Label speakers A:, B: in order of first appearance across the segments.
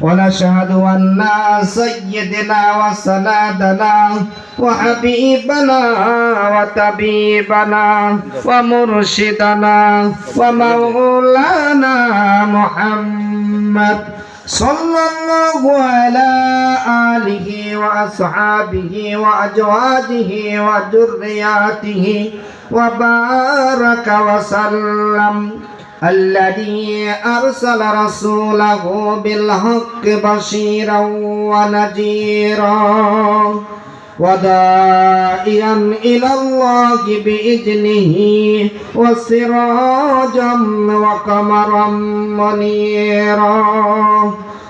A: ونشهد أن سيدنا وسندنا وحبيبنا وطبيبنا ومرشدنا ومولانا محمد صلى الله على آله وأصحابه وأزواجه وذرياته وبارك وسلم الذي أرسل رسوله بالحق بشيرا ونذيرا ودائيا إلى الله بإذنه وسراجا وقمرا منيرا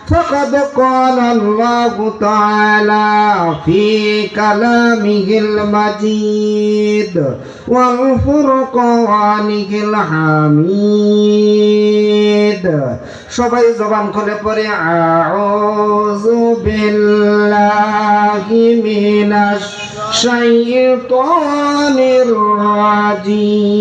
A: فقد قال الله تعالى في كلامه المجيد والفرقانه الحميد সবাই জবান খুলে পড়ে আউযু বিল্লাহি মিনাশ শাইতানির রাজিম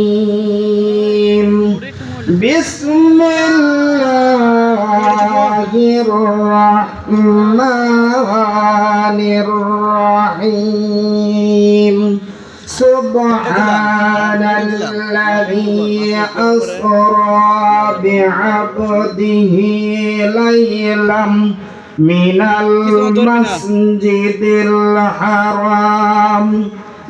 A: الله الرحمن الرحيم سبحان الذي أسرى بعبده ليلا من المسجد الحرام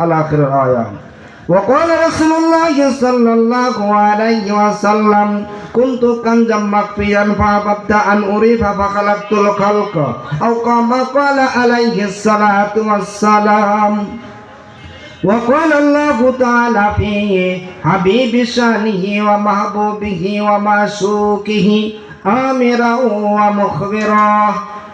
A: الآخر الآية وقال رسول الله صلى الله عليه وسلم كنت كنزا مخفيا فأحببت أن أريف فخلقت الخلق أو كما قال عليه الصلاة والسلام وقال الله تعالى في حبيب شانه ومحبوبه ومعشوقه آمرا ومخبرا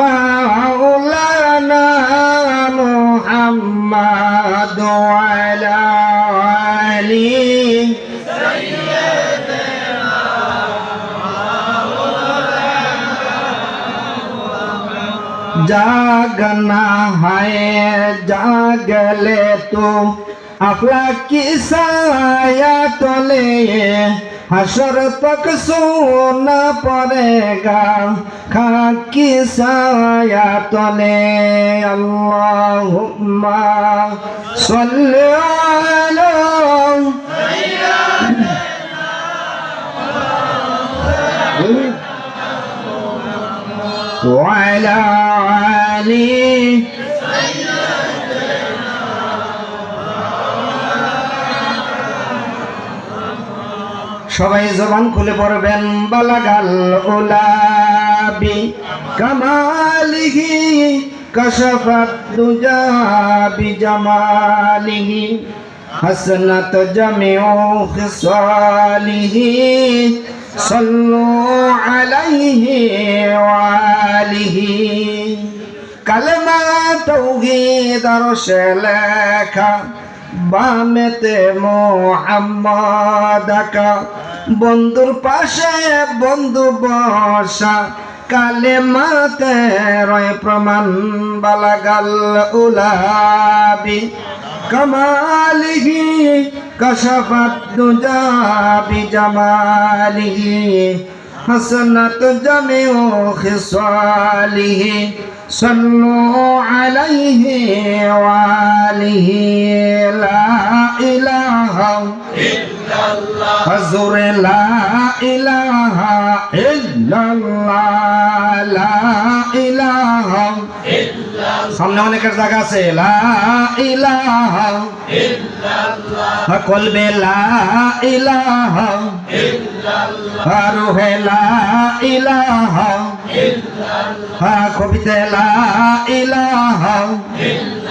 A: মাওলানা মুহাম্মদ ওয়ালা আলী जागना है जागले तो अपना किसाया तो ले हशर तक सोना पड़ेगा खाकी साया तले अल्लाहुम्मा सल्ली अला وعلى آله সবাই জবান খুলে পড়বেন, বালাগাল ওলাবি। কামালিহি, কশফাত দুজা বিজামালিহি হাসনাত জামিউ খিসালিহি সাল্লু আলাইহি ওয়ালিহি কালমা তৌহিদ আরশে লেখা। বামেতে মোহাম্মদ বন্ধুর পাশে বন্ধু বসা কালে মাতে রয় প্রমাণ বালাগাল উলাবি, কামালিহি কশফত দুজাবি জামালিহি। حسنت جميع خصاله صلوا عليه وآله. لا إله حضور لا إله إلا الله. لا إله সামনে অনেকের জায়গা আছে। ইলাহা ইল্লাল্লাহ। কলবে লা ইলাহা ইল্লাল্লাহ। রুহে লা ইলাহা ইল্লাল্লাহ। কবিতে লা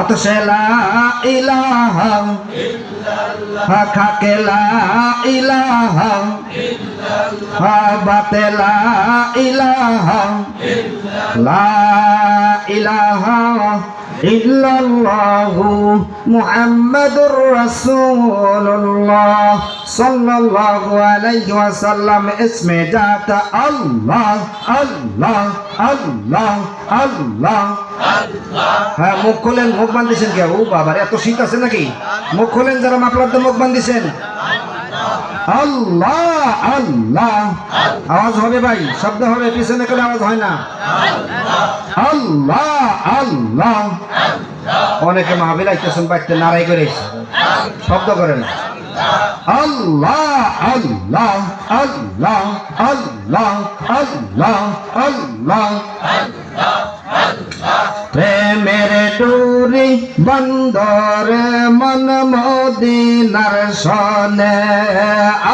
A: অতসে লা ইলাহা হা খাকে লা ইলাহা বাতে লা ইলাহা লা ইলাহা ইল্লাল্লাহু মুহাম্মাদুর রাসূলুল্লাহ সাল্লাল্লাহু আলাইহি ওয়াসাল্লাম। ইসমে জাতা আল্লাহ আল্লাহ আল্লাহ আল্লাহ। হ্যাঁ মুখ খোলেন, মুখ বান্ধিছেন কে ও বাবার, এত শীত আছে নাকি? মুখ খোলেন যারা মাপলার মুখ বান্ধিছেন। আল্লাহ আল্লাহ। আওয়াজ হবে ভাই, শব্দ হবে, পিছনে করে আওয়াজ হয় না। আল্লাহ আল্লাহ। অনেকে মাহবিল আইতেছেন, বাড়িতে নারাই করে। শব্দ করেন আল্লাহ আল্লাহ আল্লাহ আল্লাহ আল্লাহ আল্লাহ। প্রেমের ডুরি বন্দর মন মোদিনার সনে।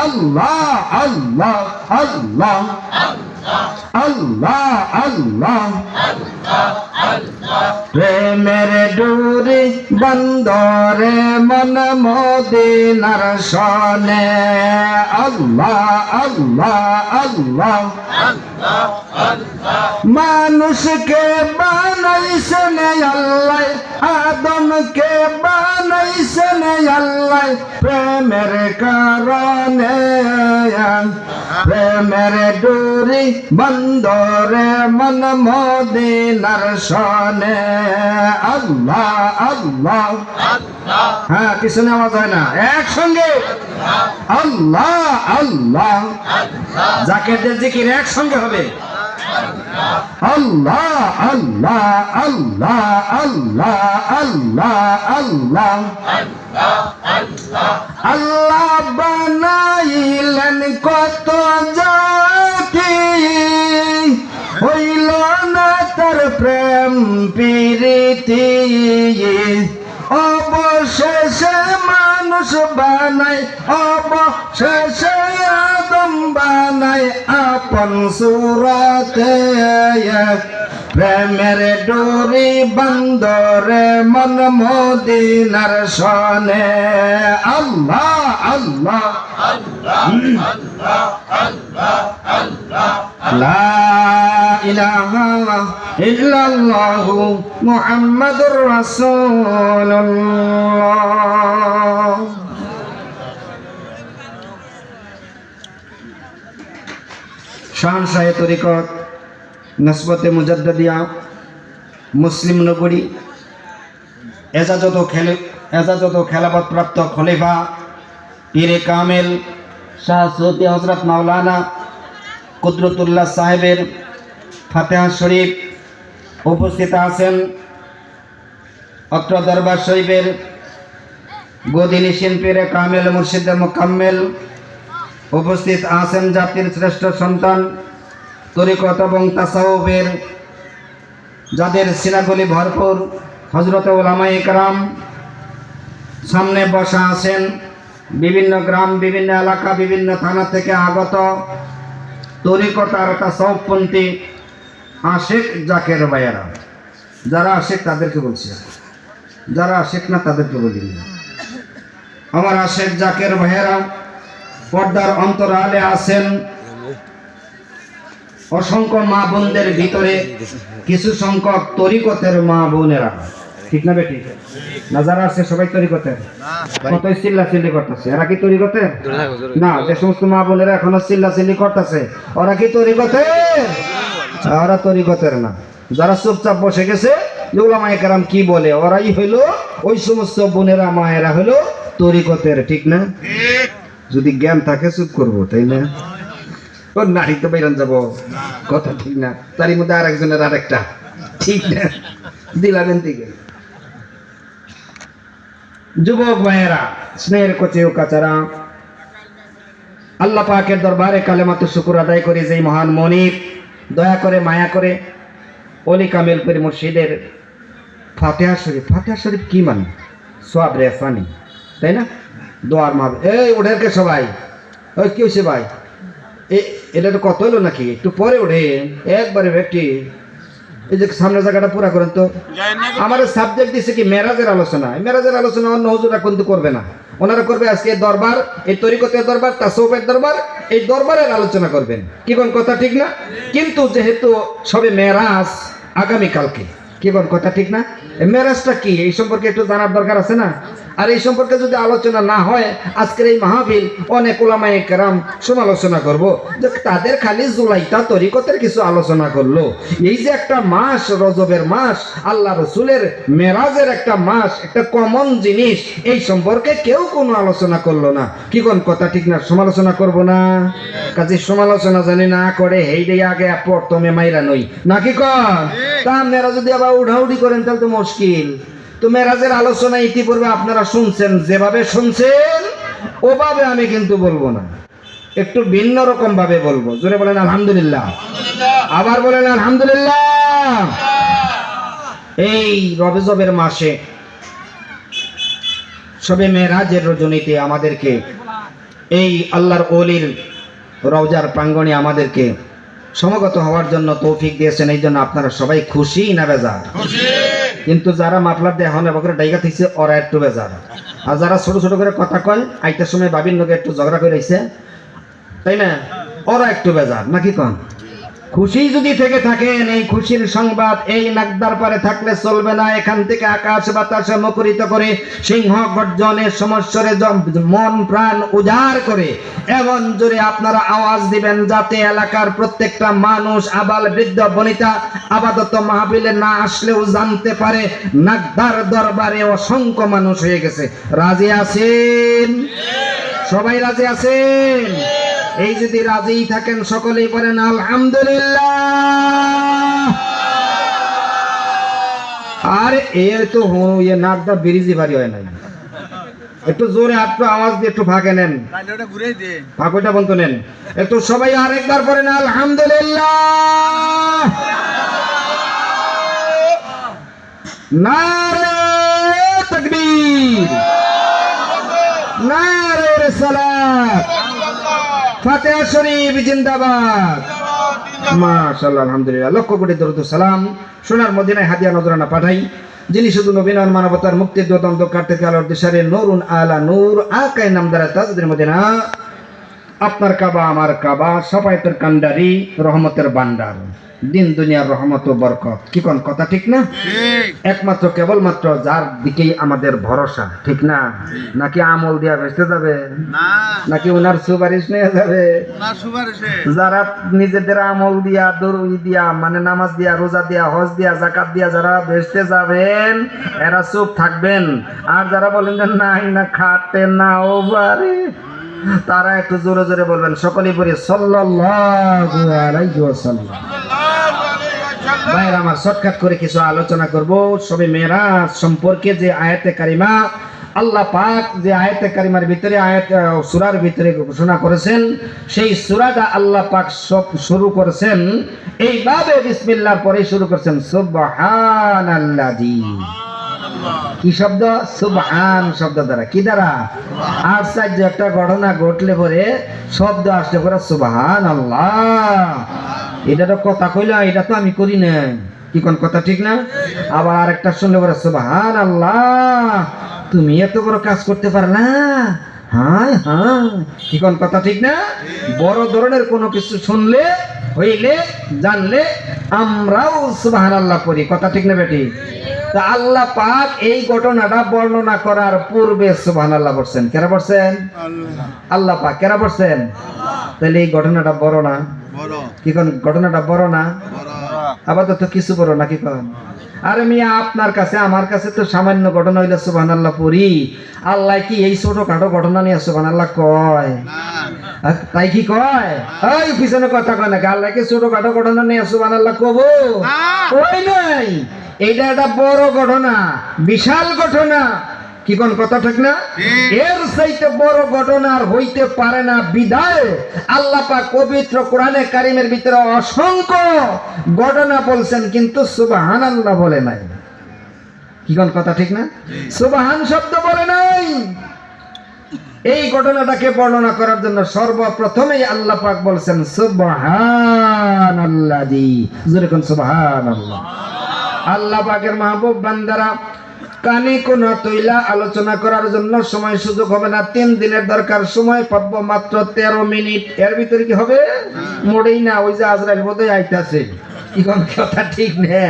A: আল্লাহ আল্লাহ আল্লাহ। আল্লাহ আল্লাহ। প্রেমের ডুরি বন্দরে মন মদিনার সনে আল্লাহ আল্লাহ আল্লাহ। মানুষকে বানাইছেন আল্লাহ, আদমকে বানাইছেন আল্লাহ, প্রেমের কারণে প্রেমের ডোরি বন্দরে মন মদিনার সনে আল্লাহ আল্লাহ। হ্যাঁ কিছু নেওয়া যায় না। একসঙ্গে। আল্লাহ আল্লাহ। যাকে জিকির একসঙ্গে হবে। আল্লাহ আল্লাহ আল্লাহ আল্লাহ আল্লাহ আল্লাহ। আল্লাহ বানাইলেন কত জাতি। হইল না তার প্রেম প্রীতি। অবশেষে মানুষ বানাই অবশেষে আদম বানাই আপন সুরতে প্রেমের ডোরি বন্দরে মন মদিনার সনে। আল্লাহ আল্লাহ লা ইলাহা ইল্লাল্লাহু মুহাম্মাদুর রাসূলুল্লাহ। শান শাহে তরিকত। নসবতে মুজাদ্দিয়া মুসলিম নগরী, এজাজত খেলে, এজাজত খেলাপথ প্রাপ্ত খলিফা, পীরে কামেল, শাহ সৌদি হজরত মাওলানা কুদরতুল্লাহ সাহেবের ফাতেহা শরীফ উপস্থিত আছেন। অত্র দরবার শরীফের গদিনী শিল্পীর কামেল মুর্শিদ মোকাম্মেল উপস্থিত আছেন জাতির শ্রেষ্ঠ সন্তান। তরিকত এবং তাসাউবের যাদের সিনাগুলি ভরপুর হজরত ওলামা একরাম সামনে বসা আছেন, বিভিন্ন গ্রাম, বিভিন্ন এলাকা, বিভিন্ন থানা থেকে আগত তরিকত আর তাসাউপন্থী আশেক জাকের ভাইয়েরা। যারা আশেক তাদেরকে বলছি। যারা আশেক না তাদেরকে বলি আমার আশেক জাকের ভাইয়েরা পর্দার অন্তরালে আছেন। অসংখ্য মা বোনদের ভিতরে কিছু সংখ্যক তরিকতের মা বোনেরা। ঠিক না বেটি? না যারা আছে সবাই তরিকতের। কত চিল্লা চিল্লি করতেছে? এরা কি তরিকতের? না যে সমস্ত মা বোনেরা এখনও চিল্লা চিল্লি করতেছে ওরা কি তরিকতের? ওরা তরিকতের না। যারা চুপচাপ বসে গেছে যেগুলো মায়েরাম কি বলে? ওরাই হইল ওই সমস্ত বোনেরা মায়েরা হইল তরিকতের ঠিক না? যদি জ্ঞান থাকে চুপ করব তাই না? ও নারী তো বেরন যাব। কথা ঠিক না। তারই মধ্যে আর একজনের আর একটা ঠিক না। দিলামেন দিকে। যুবক ভাইয়েরা, স্নেহের কচে ও কাচারা, আল্লাহ পাকের দরবারে কালেমাত শুকুর আদায় করে যেই মহান মনির দয়া করে, মায়া করে, অলি কামেল পীর মুর্শিদের ফাতেহা শরীফ। ফাতেহা শরীফ কি মানে? সোয়াব রেফানি তাই না? দোয়ার মা এই ওঠেরকে সবাই? ওই কি হয়েছে ভাই? এটা তো কত হলো নাকি? একটু পরে ওঠে। একবারে ব্যক্তি। এই যে সামনে জায়গাটা পুরা করেন তো। আমার সাবজেক্ট দিছে কি মেরাজের আলোচনা। মেরাজের আলোচনা অন্য হুজুরা কিন্তু করবে না। ওনারা করবে আজকে দরবার, এই তরিকতের দরবার তাসৌফের দরবার, এই দরবারের আলোচনা করবেন। কি কোন কথা ঠিক না? কিন্তু যেহেতু সবে মেরাজ আগামী কালকে কি কোন কথা ঠিক না? মেরাজটা কি? এই সম্পর্কে একটু জানার দরকার আছে না? আর এই সম্পর্কে যদি আলোচনা না হয় আজকের এই মাহফিল অনেক ওলামায়ে কেরাম সমালোচনা করব। যে তাদের খালি জুলাইতা তরিকতের কিছু আলোচনা করল। এই যে একটা মাস রজবের মাস আল্লাহ রসুলের মেরাজের একটা মাস একটা কমন জিনিস এই সম্পর্কে কেউ কোনো আলোচনা করল না। কি কোন কথা ঠিক না? সমালোচনা করব না? কাজে সমালোচনা জানি না করে হেই দিয়ে আগে প্রথমে মাইরা নই। নাকি কন? তা আপনারা যদি আবার উঠাউঠি করেন তাহলে তো মুশকিল। তো মেরাজের আলোচনা ইতিপূর্বে আপনারা শুনছেন, যেভাবে শুনছেন, ওভাবে আমি কিন্তু বলব না। একটু ভিন্ন রকম ভাবে বলব। জোরে বলেন, আলহামদুলিল্লাহ। আবার বলেন, আলহামদুলিল্লাহ। এই রবেজবের মাসে সবে মেরাজের রজনীতে আমাদেরকে, এই আল্লাহর অলির রওজার প্রাঙ্গণে আমাদেরকে সমগত হওয়ার জন্য তৌফিক দিয়েছেন, এই জন্য আপনারা সবাই খুশি না বেজার? কিন্তু যারা মাফলার দেয় হন বকরে ডাইগা থাকছে ওরা একটু বেজার। আর যারা ছোট ছোট করে কথা কয় আইটার সময় বাবির লোকে একটু ঝগড়া করে তাই না? ওরা একটু বেজার নাকি কন? খুশি যদি থেকে থাকেন, এই খুশির সংবাদ এই নাগদার পারে থাকলে চলবে না। এখান থেকে আকাশ বাতাসে মুখরিত করে, সিংহ গর্জনের সমস্যরে মন প্রাণ উজাড় করে। এমন জোরে আপনারা আওয়াজ দিবেন যাতে এলাকার প্রত্যেকটা মানুষ, আবাল বৃদ্ধ, বনিতা, আপাতত মাহফিলে না আসলেও জানতে পারে, নাগদার দরবারে অসংখ্য মানুষ হয়ে গেছে। রাজি আছেন? সবাই রাজি আছেন? এই যদি রাজি থাকেন সকলেই বলেন আলহামদুলিল্লাহ। আর এর তো ইয়ে নাকটা বিরিজি ভারী হয় নাই। একটু জোরে একটু আওয়াজ দিয়ে একটু ফাঁকে নেন। ফাঁকুটা বন্ধ নেন। একটু সবাই আরেকবার পড়েন আলহামদুলিল্লাহ। নারে তকবীর। নারে ফাতিহা শরীফ জিন্দাবাদ। মাশাআল্লাহ আলহামদুলিল্লাহ। লক্ষ কোটি দরুদ সালাম। সোনার মদিনায় হাদিয়া নজরানা পাঠাই। যিনি শুধু নবীন মানবতার মুক্তির দ্বন্দ্ব কাটতে আলোর দিশারে নুরুন আলা নূর আকাই দ্বারা তাজদের মদিনা। আপনার কাবা আমার কাবা সপায়তের কান্ডারি রহমতের বান্ডার দিন দুনিয়ার রহমত ও বরকত। কি কোন কথা ঠিক না? একমাত্র কেবলমাত্র যার দিকেই আমাদের ভরসা ঠিক না? নাকি আমল দিয়া ভেসতে যাবে? নাকি ওনার সুপারিশ নিয়ে যাবে? যারা নিজেদের আমল দিয়া দরুই দিয়া মানে নামাজ দিয়া রোজা দিয়া হজ দিয়া জাকাত দিয়া যারা বেসতে যাবেন এরা চুপ থাকবেন। আর যারা বলেন যে নাই না খাতে নাও পারে তারা একটু জোরে জোরে বলবেন বলি সাল্লাল্লাহু ভাইয়ের, আমার শর্টকাট করে কিছু আলোচনা করব। সবে মেরাজ সম্পর্কে যে আয়াতে কারিমা, আল্লাহ পাক যে আয়াতে কারিমার ভিতরে, আয়াত সূরার ভিতরে ঘোষণা করেছেন, সেই সূরাটা আল্লাহ পাক সব শুরু করেছেন। এইভাবে বিসমিল্লাহর পরে শুরু করেছেন, সুবহানাল্লাযী। কি শব্দ? সুবহান শব্দ দ্বারা। কি দ্বারা? আশ্চর্য একটা ঘটনা ঘটলে পরে শব্দ আসলে পরে সুবহান আল্লাহ এটা তো কথা কইলা, এটা তো আমি করি না কি কোন কথা, ঠিক না? আবার আরেকটা শুনলে পরে সুবহান আল্লাহ তুমি এত বড় কাজ করতে পারলা হ্যাঁ হ্যাঁ। কি কোন কথা, ঠিক না? বড় ধরনের কোনো কিছু শুনলে, হইলে, জানলে আমরাও সুবাহান আল্লাহ পড়ি কথা ঠিক না বেটি? তা আল্লাহ পাক এই ঘটনাটা বর্ণনা করার পূর্বে সুবাহান আল্লাহ পড়ছেন। কেরা পড়ছেন? আল্লাহ। পাক। কেরা পড়ছেন? তাহলে এই ঘটনাটা বড় না? কি কোন ঘটনাটা বড় না? আবার তো কিছু বড় না কি কোন? আরে মিয়া আপনার কাছে আমার কাছে তো সামান্য ঘটনা হইলে সুবাহান আল্লাহ পড়ি আল্লাহ কি এই ছোট খাটো ঘটনা নিয়ে সুবাহান আল্লাহ কয় তাই কি কয়? ওই পিছনে কথা কয় না আল্লাহ কি ছোট খাটো ঘটনা নিয়ে সুবাহান আল্লাহ কব ওই নাই? এইটা একটা বড় ঘটনা বিশাল ঘটনা। কি কোন কথা ঠিক না? এর চাইতে বড় ঘটনা আর হইতে পারে না বিদায়। আল্লাহ পাক পবিত্র কোরআনে কারিমের ভিতরে অসংখ্য ঘটনা বলছেন কিন্তু সুবাহান আল্লাহ বলে নাই। কি কোন কথা ঠিক না? সুবাহান শব্দ বলে নাই। এই ঘটনাটাকে বর্ণনা করার জন্য সর্বপ্রথমেই আল্লাহ পাক বলছেন সুবহান আল্লাহ জোরে কোন সুবহান আল্লাহ আল্লাহ পাকের মাহবুব বান্দারা কানে কোন তৈলা আলোচনা করার জন্য সময় সুযোগ হবে না। তিন দিনের দরকার সময় পাব মাত্র তেরো মিনিট। এর ভিতরে কি হবে? মোড়েই না ওই যে আজরাইল বোধহয় আইতাছে। ইখন কথা ঠিক নে।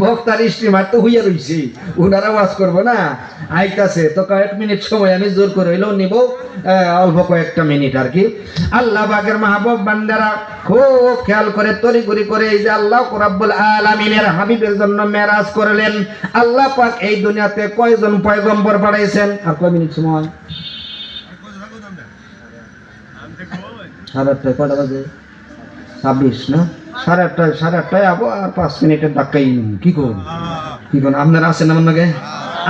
A: বক্তার স্ট্রিমার তো হইয়া রইছি উনারা ওয়াজ করব না। আইতাছে তো কয়েক মিনিট সময় আমি জোর করে হইলেও নিব অল্প কয়েকটা মিনিট আর কি। আল্লাহ বাগের মাহবুব বান্দারা খুব খেয়াল করে তরিগরি করে এই যে আল্লাহ রাব্বুল আলামিনের হাবিবের জন্য মেরাজ করলেন। আল্লাহ পাক এই দুনিয়াতে কয়জন পয়গম্বর পাঠাইছেন আর কয় মিনিট সময়? সাড়ে কটা বাজে? ছাব্বিশ, না? সাড়ে আটটায় সাড়ে আটটায় আবো আর পাঁচ মিনিটের ধাক্কাই কি করুন কি করুন আপনারা আছেন আমার নাকি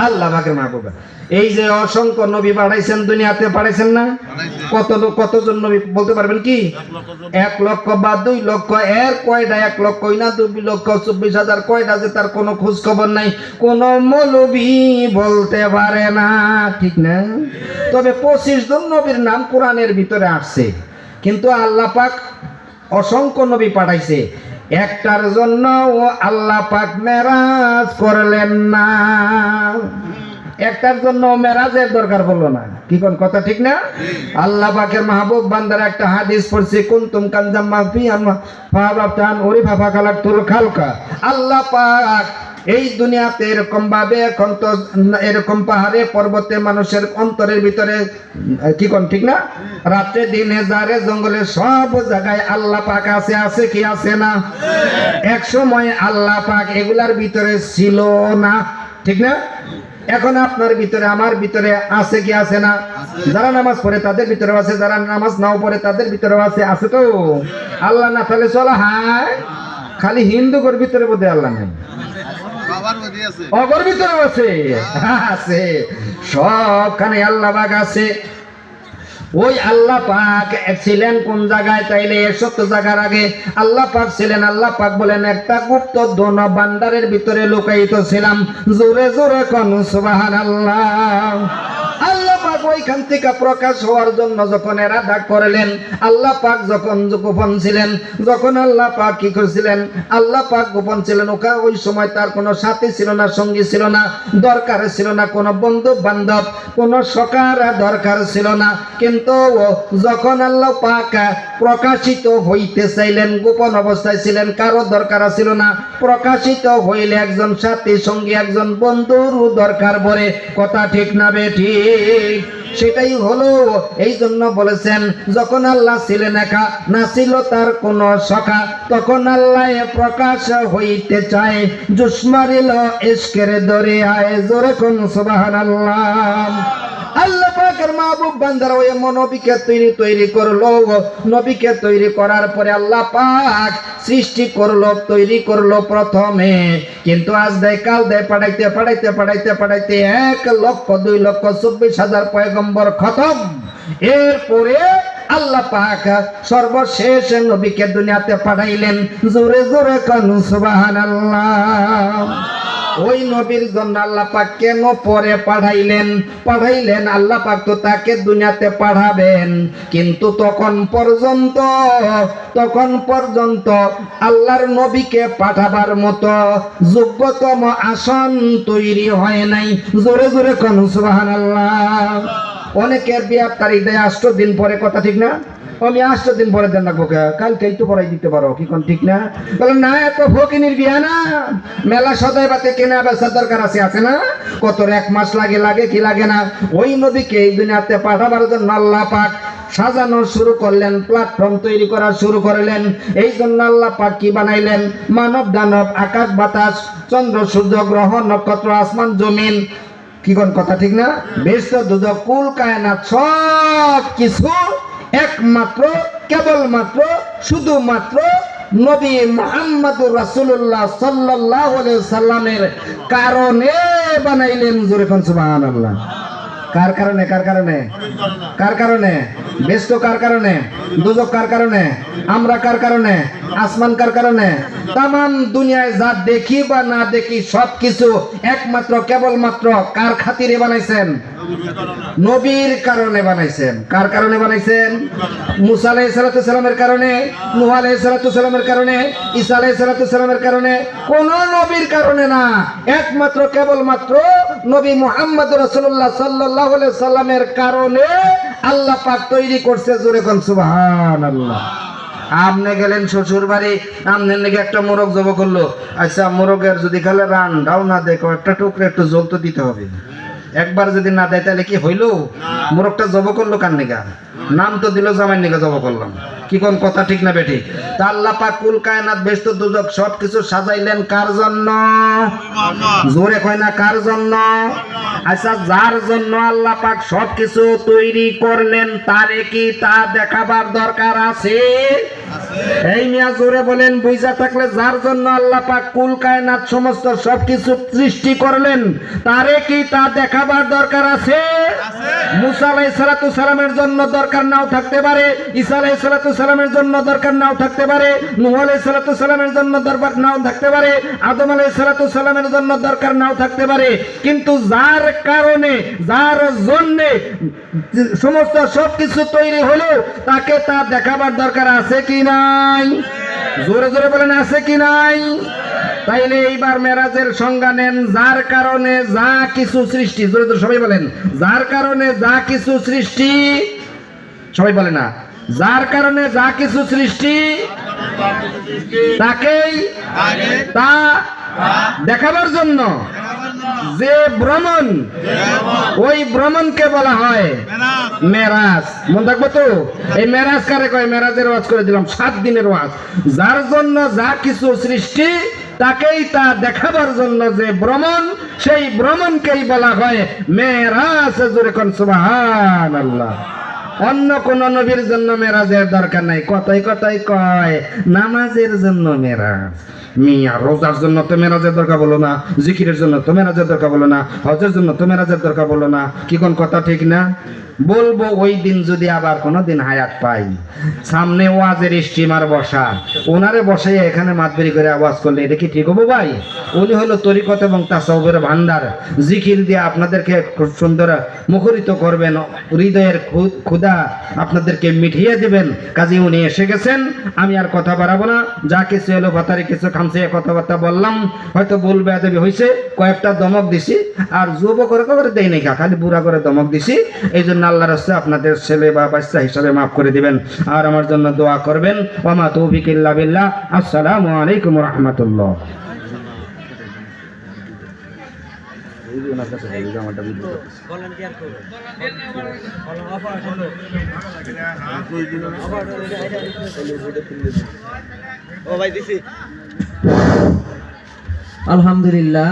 A: আল্লাহ বাকের মা বাবা এই যে অসংখ্য নবী পাঠাইছেন দুনিয়াতে পাঠাইছেন না? কত লোক কতজন নবী বলতে পারবেন কি? এক লক্ষ বা দুই লক্ষ এর কয়টা এক লক্ষই না দুই লক্ষ চব্বিশ হাজার কয়টা যে তার কোনো খোঁজ খবর নাই। কোন মৌলবী বলতে পারে না ঠিক না? তবে পঁচিশ জন নবীর নাম কোরআনের ভিতরে আসছে। কিন্তু আল্লাহ পাক অসংখ্য নবী পাঠাইছে। একটার জন্য ও আল্লাহ পাক মেরাজ করলেন না। একটার জন্য মেরাজের দরকার বলল না। কি কোন কথা ঠিক না? আল্লাহ পাকের মাহবুব বান্দার একটা হাদিস পড়ছে, কুনতুম কানজাম মাফি আমা ফাবাতান ওরি ফাফা কালাক তুল খালকা। আল্লাহ পাক এই দুনিয়াতে এরকম ভাবে এখন তো এরকম পাহাড়ে, পর্বতে মানুষের অন্তরের ভিতরে কি কোন ঠিক না? রাত্রে দিনে যারে জঙ্গলে সব জায়গায় আল্লাহ পাক আছে আছে কি আছে না? এক সময় আল্লাহ পাক এগুলার ভিতরে ছিল না, ঠিক না? এখন আপনার ভিতরে, আমার ভিতরে আছে কি আছে না? যারা নামাজ পড়ে তাদের ভিতরে আছে, যারা নামাজ নাও পড়ে তাদের ভিতরে আছে আছে তো? আল্লাহ না তাহলে চলা হায়? খালি হিন্দুকর ভিতরে বোধহয় আল্লাহ নেই। অগর ভিতরে আছে। আছে? সবখানে আল্লাহ বাগ আছে। ওই আল্লাহ পাক ছিলেন কোন জায়গায়? তাইলে সত্য জায়গার আগে আল্লাহ পাক ছিলেন আল্লাহ পাক বলেন একটা গুপ্ত দোন বান্দারের ভিতরে লুকায়িত ছিলাম। জোরে জোরে কোন সুবাহান আল্লাহ আল্লাহ ওইখান থেকে প্রকাশ হওয়ার জন্য যখন এরা ডাক করলেন আল্লাহ পাক যখন গোপন ছিলেন, যখন আল্লাহ পাক কি করছিলেন, আল্লাহ পাক গোপন ছিলেন, ওকা ওই সময় তার কোনো সাথী ছিল না, সঙ্গী ছিল না, দরকার ছিল না, কোনো বন্ধু বান্ধব কোনো সকার দরকার ছিল না। কিন্তু যখন আল্লাহ পাক প্রকাশিত হইতে চাইলেন, গোপন অবস্থায় ছিলেন, কারও দরকার ছিল না, প্রকাশিত হইলে একজন সাথী, সঙ্গী, একজন বন্ধুরও দরকার পড়ে, কথা ঠিক না বে ঠিক। সেটাই হলো এই জন্য বলেছেন, যখন আল্লাহ ছিলেন একা না ছিল তার কোন সখা, তখন আল্লাহ প্রকাশ হইতে চায়, জুসমারিল ইস্কের দরে আয় জোরে কোন সুবাহ আল্লাহ আল্লাহ পাকের মাহবুব বান্দারা ওই নবীকে তৈরি তৈরি করল নবীকে তৈরি করার পরে আল্লাহ পাক সৃষ্টি করল, তৈরি করল প্রথমে। কিন্তু আজ দেয়, কাল দেয়, পাঠাইতে পাঠাইতে পাঠাইতে পাঠাইতে এক লক্ষ, দুই লক্ষ, চব্বিশ হাজার পয়গম্বর খতম। এরপরে আল্লাহ পাক সর্বশেষ নবীকে দুনিয়াতে পাঠাইলেন। জোরে জোরে কানু, সুবহানাল্লাহ। ওই নবীর জন্য আল্লাহ পাক কেন পরে পাঠাইলেন? পাঠাইলেন আল্লাহ পাক তো তাকে দুনিয়াতে পাঠাবেন। কিন্তু তখন পর্যন্ত তখন পর্যন্ত আল্লাহর নবীকে পাঠাবার মতো যোগ্যতম আসন তৈরি হয় নাই। জোরে জোরে কোন, সুবহানাল্লাহ। অনেকের বিয়ার তারিখ দেয়, আষ্ট দিন পরে, কথা ঠিক না? আমি আষ্ট দিন পরে দেন না কে? কালকেই তো পরাই দিতে পারো, কি কোন ঠিক না? বলে, না, এত ফকিনির বিয়া না। মেলা সদাই বাতে কেনা বেচার দরকার আছে আছে না? কত এক মাস লাগে লাগে কি লাগে না? ওই নদীকে এই দুনিয়াতে পাঠাবার জন্য আল্লাহ পাক সাজানো শুরু করলেন প্ল্যাটফর্ম তৈরি করা শুরু করলেন। এই জন্য আল্লাহ পাক কি বানাইলেন? মানব, দানব, আকাশ, বাতাস, চন্দ্র, সূর্য, গ্রহ, নক্ষত্র, আসমান, জমিন। কি কোন কথা ঠিক না? বেশ দুদক কুল, কায়নাত, সব কিছু একমাত্র, কেবলমাত্র, শুধুমাত্র নবী মোহাম্মদুর রাসুল্লাহ সাল্লাহ সাল্লামের কারণে বানাইলেন জোরে খান সুবাহ কার কারণে কার কারণে? কার কারণে? ব্যস্ত কার কারণে? দুজক কার কারণে? আমরা কার কারণে? আসমান কার কারণে? তাম দুনিয়ায় যা দেখি বা না দেখি সব কিছু একমাত্র, কেবলমাত্র কার খাতিরে বানাইছেন? নবীর কারণে বানাইছেন। কার কারণে বানাইছেন? মুসা আলাইহিস সালাতু সালামের কারণে, নূহ আলাইহিস সালাতু সালামের কারণে, ঈসা সালামের কারণে, কোন নবীর কারণে না। একমাত্র, কেবলমাত্র নবী মোহাম্মদ রাসূলুল্লাহ সাল্লাল্লাহু আলাইহি সাল্লামের কারণে আল্লাহ পাক তৈরি করছে জোরে কোন সুবহানাল্লাহ। আপনি গেলেন শ্বশুর বাড়ি আপনার নাকি একটা মোরগ জব করল। আচ্ছা মোরগের যদি খালে রান ডাও না দেখো একটা টুকরো একটু জল তো দিতে হবে। একবার যদি না দেয় তাহলে কি হইল? মোরগটা জব করল কার নিগা? নাম তো দিল জামাই নিগা জব করলাম। কি কোন কথা ঠিক না বেটি তা আল্লাহ পাক কুল কায়নাত বেস্ত দুজক সব কিছু সাজাইলেন কার জন্য? জোরে কয় না কার জন্য? আচ্ছা যার জন্য আল্লাহ পাক সব কিছু তৈরি করলেন তারে কি তা দেখাবার দরকার আছে? এই মিয়া জোরে বলেন বুঝা থাকলে যার জন্য আল্লাহ পাক কুল কায়নাত সমস্ত সবকিছু সৃষ্টি করলেন তারে কি তা দেখাবার দরকার আছে? মুসা আলাই সালাতু সালামের জন্য দরকার নাও থাকতে পারে ঈসা আলাই সালাতু সালামের জন্য দরকার নাও থাকতে পারে, নূহ আলাই সালাতু সালামের জন্য দরকার নাও থাকতে পারে, আদম আলাই সালাতু সালামের জন্য দরকার নাও থাকতে পারে। কিন্তু যার কারণে, যার জন্য সমস্ত সবকিছু তৈরি হলো, তাকে তা দেখাবার দরকার আছে কি নাই? জোরে জোরে বলেন, আছে কি নাই? তাইলে এইবার মেরাজের সংজ্ঞা নেন, যার কারণে যা কিছু সৃষ্টি, জোরে জোরে সবাই বলেন, যার কারণে যা কিছু সৃষ্টি, সবাই বলে না যার কারণে যা কিছু সৃষ্টি, তাকেই তা দেখাবার জন্য যে ভ্রমণ, ওই ভ্রমণকে বলা হয় মেরাজ। মন থাকব তো? এই মেরাজ কারে কয়? মেরাজের ওয়াজ করে দিলাম, সাত দিনের ওয়াজ। যার জন্য যা কিছু সৃষ্টি, তাকেই তা দেখাবার জন্য যে ভ্রমণ, সেই ভ্রমণকেই বলা হয় মেরাজ। জোরে কোন সুবহান আল্লাহ অন্য কোন নবীর জন্য মেরাজের দরকার নাই। কথাই কথাই কয়, নামাজের জন্য মেরাজ। মিয়া, রোজার জন্য তো মেরাজের দরকার বলো না, জিকিরের জন্য তো মেরাজের দরকার বলো না, হজের জন্য তো মেরাজের দরকার বলো না। কি কোন কথা ঠিক না? বলব ওই দিন যদি আবার কোনো দিন হায়াত পাই। সামনে ওয়াজের স্টিমার বসা। ওনারে বসাই এখানে মাতবেরি করে আওয়াজ করলে এটা কি ঠিক হব ভাই? উনি হলো তরিকত এবং তাসাউবের ভান্ডার জিকির দিয়ে আপনাদেরকে খুব সুন্দর মুখরিত করবেন, হৃদয়ের ক্ষুধা আপনাদেরকে মিঠিয়ে দিবেন। কাজে উনি এসে গেছেন, আমি আর কথা বাড়াবো না। যা কিছু এলো ভাতারি, কিছু খামছে কথাবার্তা বললাম। হয়তো বলবে আদবি হয়েছে কয়েকটা দমক দিছি, আর যুবক করে করে দেই নাই খালি বুড়া করে দমক দিছি। এই জন্য আল্লাহ রাস্তে আপনাদের ছেলে বা বাচ্চা হিসাবে মাফ করে দিবেন। আর আমার জন্য দোয়া করবেন। ওমা তৌফিক ইল্লা বিল্লাহ। আসসালামু আলাইকুম রহমতুল্লাহ।
B: আলহামদুলিল্লাহ।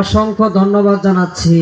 B: অসংখ্য ধন্যবাদ জানাচ্ছি।